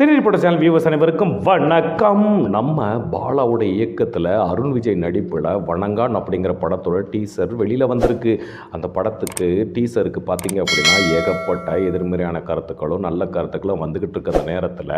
சிறிப்பட்ட channel viewers அனைவருக்கும் வணக்கம். நம்ம பாலாவுடைய இயக்கத்தில் அருண் விஜய் நடிப்பில் வணங்கான் அப்படிங்கிற படத்தோட டீசர் வெளியில் வந்திருக்கு. அந்த படத்துக்கு டீசருக்கு பார்த்தீங்க அப்படின்னா ஏகப்பட்ட எதிர்மறையான கருத்துக்களும் நல்ல கருத்துக்களும் வந்துக்கிட்டு இருக்கிற நேரத்தில்.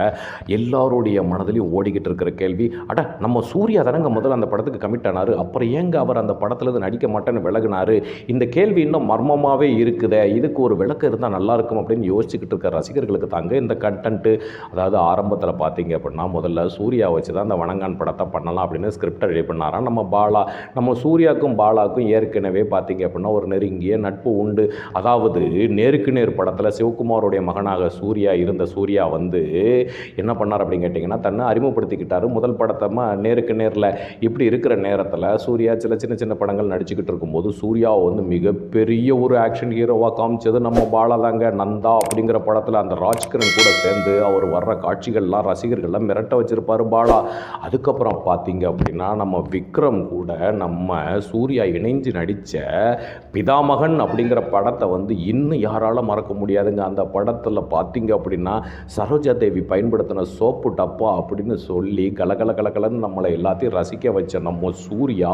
எல்லாருடைய மனதிலையும் ஓடிக்கிட்டு இருக்கிற கேள்வி அட நம்ம சூர்யா தானங்க முதல்ல அந்த படத்துக்கு கமிட் ஆனார்? அப்புறம் ஏங்க அவர் அந்த படத்துலேருந்து நடிக்க மாட்டேன்னு விலகினார்? இந்த கேள்வி இன்னும் மர்மமாகவே இருக்குதே இதுக்கு ஒரு விளக்கம் இருந்தால் நல்லா இருக்கும் அப்படின்னு யோசிச்சுக்கிட்டு இருக்கிற ரசிகர்களுக்கு தாங்க இந்த கண்டென்ட்டு அதாவது ஆரம்பத்தில் பார்த்தீங்க அப்படின்னா முதல்ல சூர்யா வச்சு தான் அந்த வணங்கான் படத்தை பண்ணலாம் அப்படின்னு ஸ்கிரிப்டை ரெடி பண்ணாராம் நம்ம பாலா நம்ம சூர்யாவுக்கும் பாலாவுக்கும் ஏற்கனவே பார்த்தீங்க அப்படின்னா ஒரு நெருங்கிய நட்பு உண்டு. அதாவது நேருக்கு நேர் படத்தில் சிவகுமாரோடைய மகனாக சூர்யா இருந்த சூர்யா வந்து என்ன பண்ணார் அப்படின்னு கேட்டிங்கன்னா தன்னை அறிமுகப்படுத்திக்கிட்டார். முதல் படத்தை நேருக்கு நேரில். இப்படி இருக்கிற நேரத்தில் சூர்யா சில சின்ன சின்ன படங்கள் நடிச்சுக்கிட்டு இருக்கும்போது சூர்யாவை வந்து மிகப்பெரிய ஒரு ஆக்ஷன் ஹீரோவாக காமிச்சது நம்ம பாலா தாங்க நந்தா அப்படிங்கிற படத்தில் அந்த ராஜ்கிரண் கூட சேர்ந்து அவர் வர்ற காட்சிகள்லாம் ரசிகர்கள்லாம் மிரட்ட வச்சுருப்பார் பாலா. அதுக்கப்புறம் பார்த்தீங்க அப்படின்னா நம்ம விக்ரம் கூட நம்ம சூர்யா இணைஞ்சு நடித்த பிதாமகன் அப்படிங்கிற படத்தை வந்து இன்னும் யாரால மறக்க முடியாதுங்க. அந்த படத்தில் பார்த்தீங்க அப்படின்னா சரோஜா தேவி பயன்படுத்தின சோப்பு டப்பா அப்படின்னு சொல்லி கலகல கலகலன்னு நம்மளை எல்லாத்தையும் ரசிக்க வச்ச நம்ம சூர்யா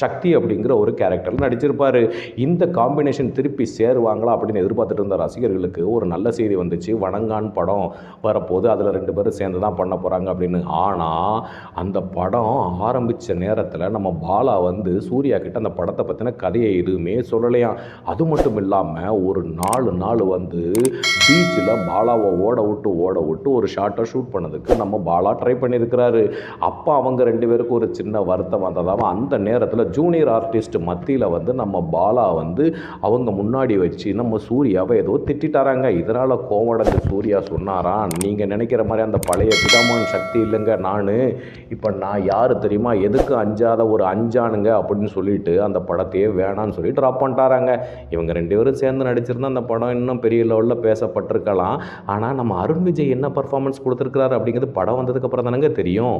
சக்தி அப்படிங்கிற ஒரு கேரக்டரில் நடிச்சிருப்பார். இந்த காம்பினேஷன் திருப்பி சேருவாங்களா அப்படின்னு எதிர்பார்த்துட்டு இருந்த ரசிகர்களுக்கு ஒரு நல்ல செய்தி வந்துச்சு. வணங்கான் படம் வரப்போது அதில் ரெண்டு பேரும் சேர்ந்து தான் பண்ண போகிறாங்க அப்படின்னு. ஆனால் அந்த படம் ஆரம்பித்த நேரத்தில் நம்ம பாலா வந்து சூர்யா கிட்ட அந்த படத்தை பற்றின கதையை எதுவுமே சொல்லலையாம். அது மட்டும் இல்லாமல் ஒரு நாலு நாள் வந்து பீச்சில் பாலாவை ஓட விட்டு ஓட விட்டு ஒரு ஷார்ட்டை ஷூட் பண்ணதுக்கு நம்ம பாலா ட்ரை பண்ணியிருக்கிறாரு அப்போ அவங்க ரெண்டு பேருக்கும் ஒரு சின்ன வருத்தம் வந்ததாக அந்த நேரத்தில் ஜூனியர் ஆர்டிஸ்ட் மத்தியில் வந்து நம்ம பாலா வந்து அவங்க முன்னாடி வச்சு நம்ம சூர்யாவை ஏதோ திட்டிட்டாராங்க. இதனால் கோவடைஞ்ச சூர்யா சொன்னாராம் நீங்கள் நினைக்கிற மாதிரி அந்த பழைய பிதாமான் சக்தி இல்லைங்க நான். இப்போ நான் யார் தெரியுமா? எதுக்கு அஞ்சாத ஒரு அஞ்சானுங்க? அப்படின்னு சொல்லிட்டு அந்த படத்தையே வேணான்னு சொல்லி ட்ராப் பண்ணிட்டாராங்க. இவங்க ரெண்டு பேரும் சேர்ந்து நடிச்சிருந்தா அந்த படம் இன்னும் பெரிய லெவலில் பேசப்பட்டிருக்கலாம் ஆனால் நம்ம அருண் விஜய் என்ன பர்ஃபார்மன்ஸ் கொடுத்துருக்காரு அப்படிங்கிறது படம் வந்ததுக்கப்புறம் தானங்க தெரியும்.